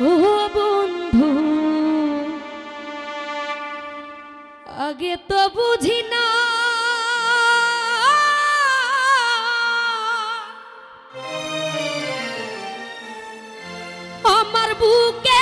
ও বন্ধু আগে তো বুঝি না। আমার বুকে